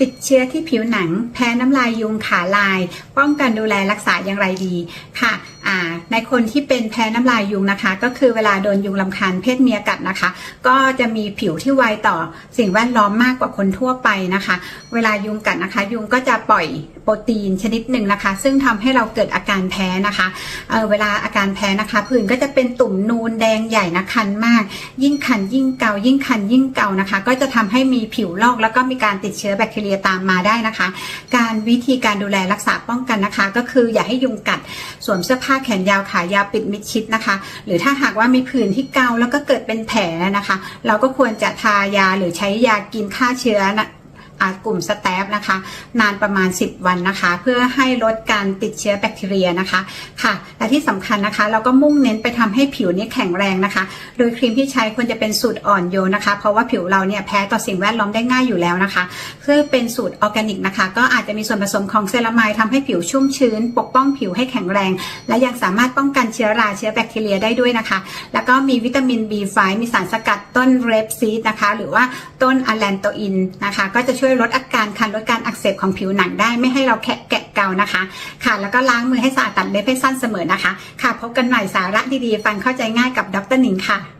ติดเชื้อที่ผิวหนัง แพ้น้ำลายยุงขาลาย ป้องกันดูแลรักษาอย่างไรดีค่ะ ในคนที่เป็นแพ้น้ำลายยุงนะคะ ก็คือเวลาโดนยุงลำคาญเพศเมียกัดนะคะ ก็จะมีผิวที่ไวต่อสิ่งแวดล้อมมากกว่าคนทั่วไปนะคะ เวลายุงกัดนะคะ ยุงก็จะปล่อยโปรตีนชนิดหนึ่งนะคะ ซึ่งทำให้เราเกิดอาการแพ้นะคะเเวลาอาการแพ้นะคะผื่นก็จะเป็นตุ่มนูนแดงใหญ่นะคันมาก ยิ่งคันยิ่งเกายิ่งคันยิ่งเกานะคะ ก็จะทำให้มีผิวลอกแล้วก็มีการติดเชื้อแบคทีเรียตามมาได้นะคะ การวิธีการดูแลรักษาป้องกันนะคะ ก็คืออย่าให้ยุงกัดสวมเสื้อผ้าแขนยาวขายาวปิดมิดชิดนะคะ หรือถ้าหากว่ามีผื่นที่เกาแล้วก็เกิดเป็นแผลนะคะ เราก็ควรจะทายาหรือใช้ยากินฆ่าเชื้อนะอ่า กลุ่มสแตปนะคะ นานประมาณ 10 วันนะคะ เพื่อให้ลดการติดเชื้อแบคทีเรียนะคะค่ะ และที่สำคัญนะคะ เราก็มุ่งเน้นไปทำให้ผิวนี้แข็งแรงนะคะ โดยครีมที่ใช้ควรจะเป็นสูตรอ่อนโยนนะคะ เพราะว่าผิวเราเนี่ยแพ้ต่อสิ่งแวดล้อมได้ง่ายอยู่แล้วนะคะเพื่อเป็นสูตรออร์แกนิกนะคะ ก็อาจจะมีส่วนผสมของเซรามายทำให้ผิวชุ่มชื้น ปกป้องผิวให้แข็งแรง และยังสามารถป้องกันเชื้อราเชื้อแบคทีเรียได้ด้วยนะคะ แล้วก็มีวิตามิน B5 มีสารสกัดต้นเรปซีดนะคะ หรือว่าต้นอะแลนโตอินนะคะ ก็จะช่วยวยลดอาการคันลดการอักเสบของผิวหนังได้ไม่ให้เราแคะแกะเกานะคะ ค่ะ แล้วก็ล้างมือให้สะอาดตัดเล็บให้สั้นเสมอนะคะ ค่ะพบกันใหม่สาระดีๆ ฟังเข้าใจง่ายกับดรหนิงค่ะ